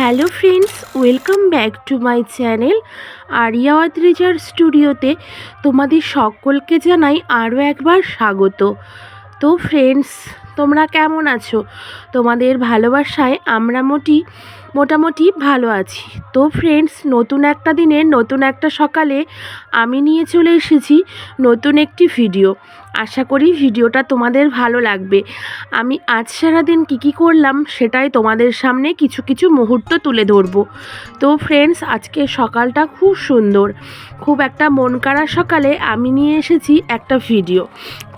Hello friends, welcome back to my channel Aria অদ্রিজার স্টুডিওতে তোমাদের সকলকে জানাই আরও একবার স্বাগত। তো ফ্রেন্ডস, তোমরা কেমন আছো? তোমাদের ভালোবাসায় আমরা মোটি, মোটামুটি ভালো আছি। তো ফ্রেন্ডস, নতুন একটা দিনে, নতুন একটা সকালে আমি নিয়ে চলে এসেছি নতুন একটি ভিডিও। আশা করি ভিডিওটা তোমাদের ভালো লাগবে। আমি আজ সারাদিন কী কী করলাম সেটাই তোমাদের সামনে কিছু কিছু মুহূর্ত তুলে ধরবো। তো ফ্রেন্ডস আজকে সকালটা খুব সুন্দর। খুব একটা মন কাড়া সকালে আমি নিয়ে এসেছি একটা ভিডিও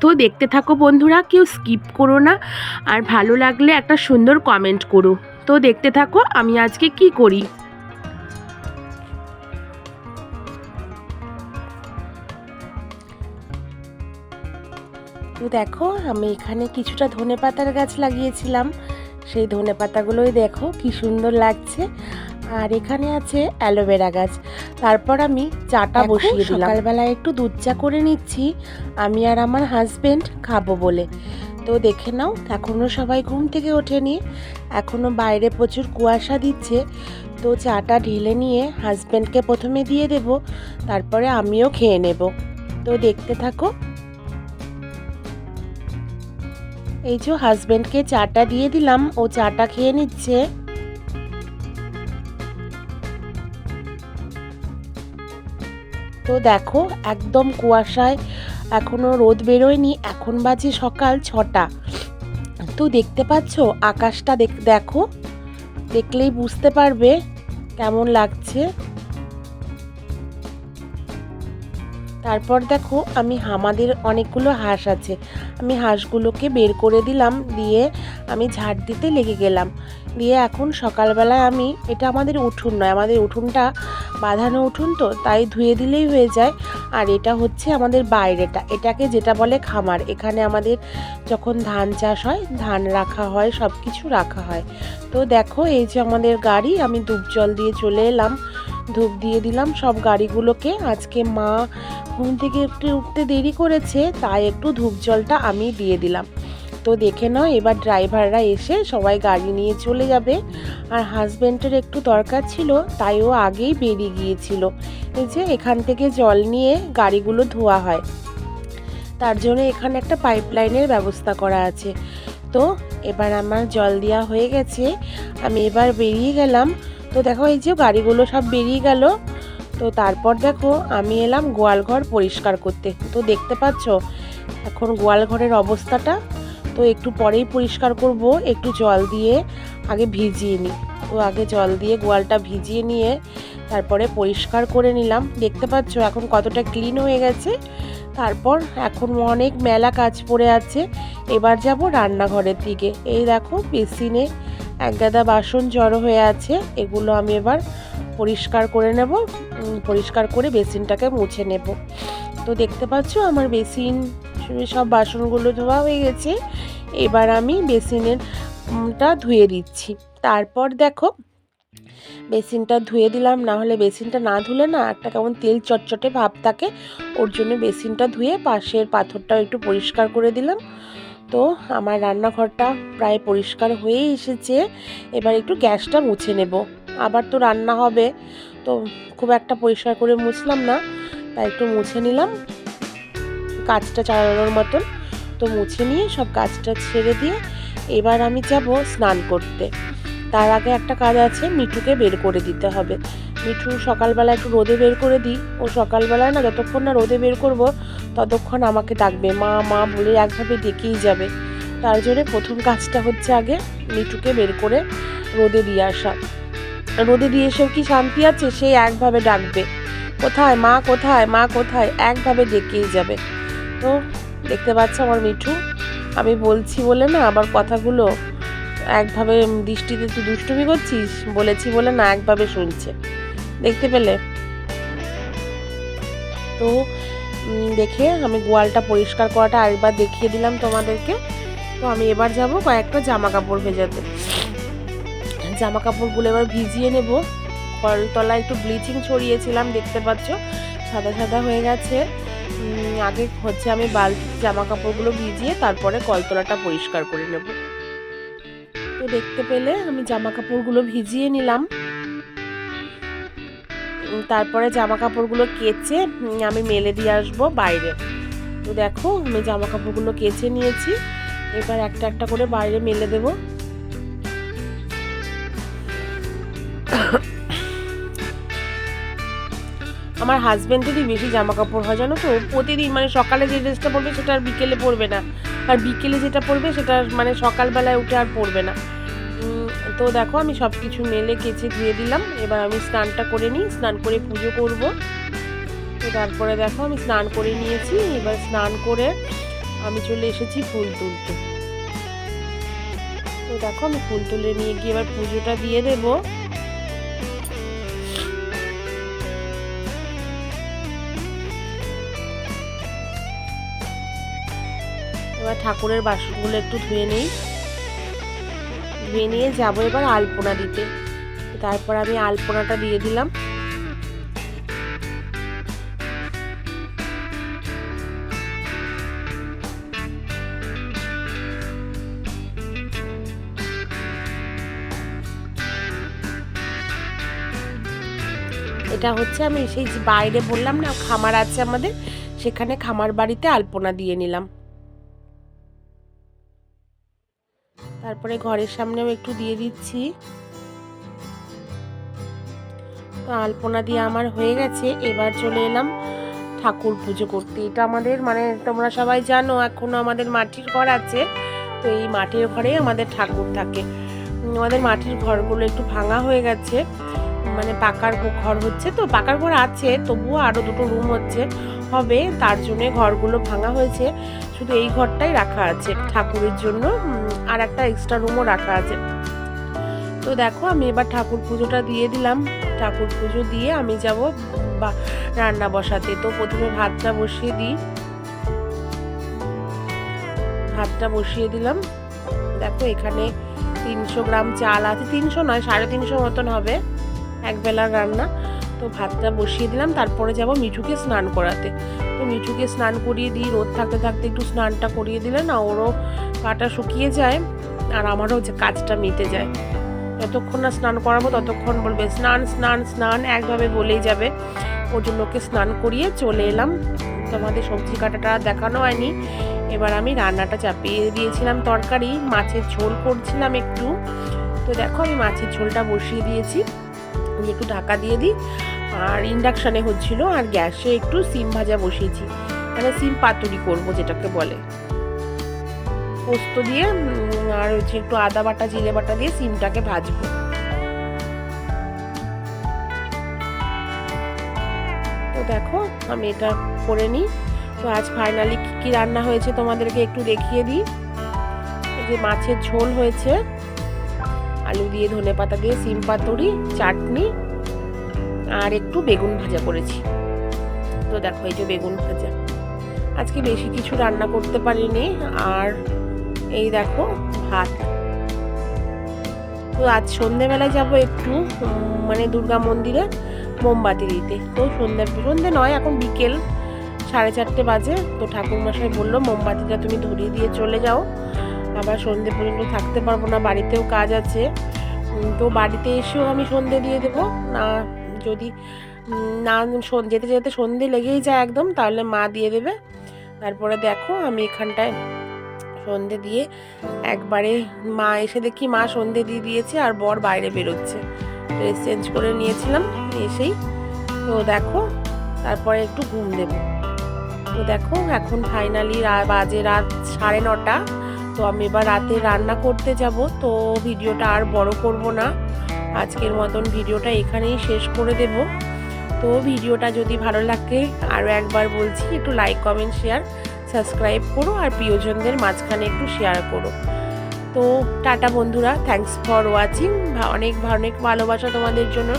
তো দেখতে থাকো বন্ধুরা, কেউ স্কিপ করো না। আর ভালো লাগলে একটা সুন্দর কমেন্ট করো। তো দেখতে থাকো আমি আজকে কি করি। তো দেখো আমি এখানে কিছুটা ধনে পাতার গাছ লাগিয়েছিলাম। সেই ধনে পাতাগুলোই দেখো কি সুন্দর লাগছে। আর এখানে আছে অ্যালোভেরা গাছ। তারপর আমি চাটা বসিয়ে দিলাম। সকালবেলা একটু দুধ চা করে নিচ্ছি। আমি আর আমার হাজবেন্ড খাব বলে। তো দেখে নাও এখনও সবাই ঘুম থেকে ওঠেনি। এখনও বাইরে প্রচুর কুয়াশা দিচ্ছে। তো চাটা ঢেলে নিয়ে হাজব্যান্ডকে প্রথমে দিয়ে দেব। তারপরে আমিও খেয়ে নেব। তো দেখতে থাকো এই যে হাজব্যান্ডকে চাটা দিয়ে দিলাম, ও চাটা খেয়ে নিচ্ছে। তো দেখো, একদম কুয়াশায় এখনও রোদ বেরোয়নি, এখন বাজে সকাল ছটা। তো দেখতে পাচ্ছ, আকাশটা দেখো, দেখলেই বুঝতে পারবে কেমন লাগছে। তারপর দেখো আমি আমাদের অনেকগুলো হাঁস আছে। আমি হাঁসগুলোকে বের করে দিলাম, দিয়ে আমি ঝাড় দিতে লেগে গেলাম। দিয়ে এখন সকালবেলায় আমি, এটা আমাদের উঠুন নয়, আমাদের উঠুনটা বাঁধানো উঠুন তো, তাই ধুয়ে দিলেই হয়ে যায়। আর এটা হচ্ছে আমাদের বাইরেটা, এটাকে যেটা বলে খামার, এখানে আমাদের যখন ধান চাষ হয়, ধান রাখা হয় সব কিছু রাখা হয়। তো দেখো এই যে আমাদের গাড়ি, আমি ধূপ জল দিয়ে চলে এলাম। ধূপ দিয়ে দিলাম সব গাড়িগুলোকে। আজকে মা ঘুম থেকে একটু উঠতে দেরি করেছে, তাই একটু ধূপ জলটা আমি দিয়ে দিলাম। তো দেখে নাও, এবার ড্রাইভাররা এসে সবাই গাড়ি নিয়ে চলে যাবে। আর হাজব্যান্ডের একটু দরকার ছিল, তাই ও আগেই বেরিয়ে গিয়েছিল। এই যে এখান থেকে জল নিয়ে গাড়িগুলো ধোয়া হয়। তার জন্য এখানে একটা পাইপলাইনের ব্যবস্থা করা আছে। তো এবার আমার জল দেওয়া হয়ে গেছে। আমি এবার বেরিয়ে গেলাম। তো দেখো এই যে গাড়িগুলো সব বেরিয়ে গেল। তো তারপর দেখো আমি এলাম গোয়াল ঘর পরিষ্কার করতে। তো দেখতে পাচ্ছ, এখন গোয়াল ঘরের অবস্থাটা। তো একটু পরেই পরিষ্কার করব, একটু জল দিয়ে আগে ভিজিয়ে নিই। তো আগে জল দিয়ে গোয়ালটা ভিজিয়ে নিয়ে তারপরে পরিষ্কার করে নিলাম। দেখতে পাচ্ছ এখন কতটা ক্লিন হয়ে গেছে। তারপর এখন অনেক মেলা কাজ পড়ে আছে। এবার যাব রান্নাঘরের দিকে। এই দেখো বেসিনে এক গাদা বাসন জড়ো হয়ে আছে, এগুলো আমি এবার পরিষ্কার করে নেব পরিষ্কার করে বেসিনটাকে মুছে নেব। তো দেখতে পাচ্ছ আমার বেসিন, সব বাসনগুলো ধোয়া হয়ে গেছে, এবার আমি বেসিনের, উমটা ধুয়ে দিচ্ছি। তারপর দেখো, বেসিনটা ধুয়ে দিলাম, না হলে বেসিনটা না ধুলে না একটা কেমন তেল চটচটে ভাব থাকে, ওর জন্য বেসিনটা ধুয়ে পাশের পাথরটাও একটু পরিষ্কার করে দিলাম। তো আমার রান্নাঘরটা প্রায় পরিষ্কার হয়ে এসেছে। এবার একটু গ্যাসটা মুছে নেব। আবার তো রান্না হবে, তো খুব একটা পরিষ্কার করে মুছলাম না, তাই একটু মুছে নিলাম। কাজটা চালানোর মতন, তো মুছে নিয়ে সব কাজটা ছেড়ে দিয়ে এবার আমি যাব স্নান করতে। তার আগে একটা কাজ আছে, মিঠুকে বের করে দিতে হবে। মিঠু সকালবেলা একটু রোদে বের করে দিই। ও সকালবেলায় না, যতক্ষণ না রোদে বের করব ততক্ষণ আমাকে ডাকবে, মা মা, বলে একভাবে ডেকেই যাবে। তার জন্য প্রথম কাজটা হচ্ছে আগে মিঠুকে বের করে রোদে দিয়ে আসা। রোদে দিয়ে এসেও কি শান্তি আছে? সে একভাবে ডাকবে, কোথায়, মা কোথায় মা, কোথায়? একভাবে ডেকেই যাবে। তো দেখতে পাচ্ছ আমার মিঠু, আমি বলছি বলে না, আবার কথাগুলো একভাবে দৃষ্টিতে তুই দুষ্টুমি করছিস? বলেছি বলে না, একভাবে শুনছে। দেখতে পেলে? তো দেখে আমি গোয়ালটা পরিষ্কার করাটা আরেকবার দেখিয়ে দিলাম তোমাদেরকে। তো আমি এবার যাব কয়েকটা জামা কাপড় ভেজাতে। জামা কাপড়গুলো এবার ভিজিয়ে নেব। কলতলায় একটু ব্লিচিং ছড়িয়েছিলাম, দেখতে পাচ্ছ? সাদা সাদা হয়ে গেছে। আগে হচ্ছে আমি বালতি জামা কাপড়গুলো ভিজিয়ে তারপরে কলতলাটা পরিষ্কার করে নেব। তো দেখতে পেলে আমি জামা কাপড়গুলো ভিজিয়ে নিলাম। তারপরে জামা কাপড়গুলো কেচে আমি মেলে দিয়ে আসব বাইরে। তো দেখো, আমি জামা কাপড়গুলো কেচে নিয়েছি। এবার একটা একটা করে বাইরে মেলে দেবো। আমার হাজব্যান্ডেরই বেশি জামা কাপড় হয়, জানো তো? প্রতিদিন মানে সকালে যে ড্রেসটা পরবে সেটা আর বিকেলে পরবে না। আর বিকেলে যেটা পরবে সেটা মানে সকালবেলায় উঠে আর পরবে না। তো দেখো, আমি সব কিছু মেলে কেচে ধুয়ে দিলাম। এবার আমি স্নানটা করে নিই, স্নান করে পুজো করব। তো তারপরে দেখো, আমি স্নান করে নিয়েছি। এবার স্নান করে আমি চলে এসেছি ফুল তুলতে। তো দেখো, আমি ফুল তুলে নিয়ে গিয়ে এবার পুজোটা দিয়ে দেবো। এবার ঠাকুরের বাসনগুলো একটু ধুয়ে নিই। ধুয়ে নিয়ে যাব এবার আলপনা দিতে। তারপর আমি আলপনাটা দিয়ে দিলাম। এটা হচ্ছে আমি সেই বাইরে বললাম না, খামার আছে আমাদের, সেখানে খামার বাড়িতে আলপনা দিয়ে নিলাম। তারপরে ঘরের সামনেও একটু দিয়ে দিচ্ছি। আলপনা দিয়ে আমার হয়ে গেছে। এবার চলে এলাম ঠাকুর পুজো করতে। এটা আমাদের মানে তোমরা সবাই জানো, এখনও আমাদের মাটির ঘর আছে। তো এই মাটির ঘরে আমাদের ঠাকুর থাকে। আমাদের মাটির ঘরগুলো একটু ভাঙা হয়ে গেছে। মানে পাকার ঘর হচ্ছে তো, পাকার ঘর আছে, তবুও আরও দুটো রুম হচ্ছে। হবে, তার জন্য ঘরগুলো ভাঙা হয়েছে। শুধু এই ঘরটাই রাখা আছে ঠাকুরের জন্য। আর একটা এক্সট্রা রুমও রাখা আছে। তো দেখো, আমি এবার ঠাকুর পুজোটা দিয়ে দিলাম। ঠাকুর পুজো দিয়ে আমি যাব বা, রান্না বসাতে। তো প্রথমে ভাতটা বসিয়ে দিই। ভাতটা বসিয়ে দিলাম। দেখো, এখানে তিনশো গ্রাম চাল আছে। তিনশো নয়, সাড়ে তিনশো মতন হবে। এক বেলার রান্না। তো ভাতটা বসিয়ে দিলাম, তারপরে যাব মিঠুকে স্নান করাতে। তো মিঠুকে স্নান করিয়ে দিই, রোদ থাকতে থাকতে একটু স্নানটা করিয়ে দিলে না ওরও পাটা শুকিয়ে যায় আর আমারও হচ্ছে কাজটা মিটে যায়। যতক্ষণ না স্নান করাবো ততক্ষণ বলবে, স্নান স্নান স্নান, একভাবে বলেই যাবে। ওর জন্য ওকে স্নান করিয়ে চলে এলাম। তোমাদের সবজি কাটাটা দেখানো হয়নি। এবার আমি রান্নাটা চাপিয়ে দিয়েছিলাম তরকারি, মাছের ঝোল করছিলাম একটু। তো দেখো আমি মাছের ঝোলটা বসিয়ে দিয়েছি। আমি একটু ঢাকা দিয়ে দিই। আর ইন্ডাকশানে হচ্ছিল, আর গ্যাসে একটু সিম ভাজা বসিয়েছি। মানে সিম পাতুরি করব যেটাকে বলে। পোস্ত দিয়ে আর হচ্ছে একটু আদা বাটা, জিরে বাটা দিয়ে সিমটাকে ভাজবো। তো দেখো, আমি এটা করে নিই। তো আজ ফাইনালি কী কী রান্না হয়েছে তোমাদেরকে একটু দেখিয়ে দিই। এই যে মাছের ঝোল হয়েছে। আলু দিয়ে ধনে পাতা দিয়ে সিম পাতুরি, চাটনি আর একটু বেগুন ভাজা করেছি। তো দেখো, এই যে বেগুন ভাজা। আজকে বেশি কিছু রান্না করতে পারিনি, আর এই দেখো, ভাত। তো আজ সন্ধেবেলায় যাব একটু মানে দুর্গা মন্দিরে মোমবাতি দিতে। তো সন্ধে সন্ধে নয়, এখন বিকেল, সাড়ে চারটে বাজে। তো ঠাকুরমশাই বলল, মোমবাতিটা তুমি ধরিয়ে দিয়ে চলে যাও। আবার সন্ধে পর্যন্ত থাকতে পারব না, বাড়িতেও কাজ আছে। তো বাড়িতে এসেও আমি সন্ধে দিয়ে দেবো। না, যদি না যেতে যেতে সন্ধে লেগেই যায় একদম, তাহলে মা দিয়ে দেবে। তারপরে দেখো আমি এখানটায় সন্ধে দিয়ে একবারে মা এসে দেখি মা সন্ধে দিয়ে দিয়েছে আর বর বাইরে বেরোচ্ছে। ড্রেস চেঞ্জ করে নিয়েছিলাম, এসেই। তো দেখো, তারপরে একটু ঘুম দেব। তো দেখো এখন ফাইনালি বাজে রাত সাড়ে নটা। তো আমি এবার রাতে রান্না করতে যাব, তো ভিডিওটা আর বড় করব না। আজকের মতন ভিডিওটা এখানেই শেষ করে দেব। তো ভিডিওটা যদি ভালো লাগে, আরও একবার বলছি, একটু লাইক কমেন্ট শেয়ার সাবস্ক্রাইব করো আর প্রিয়জনদের মাঝখানে একটু শেয়ার করো। তো টাটা বন্ধুরা থ্যাঙ্কস ফর ওয়াচিং অনেক অনেক ভালোবাসা তোমাদের জন্য।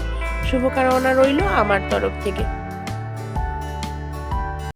শুভকামনা রইল আমার তরফ থেকে।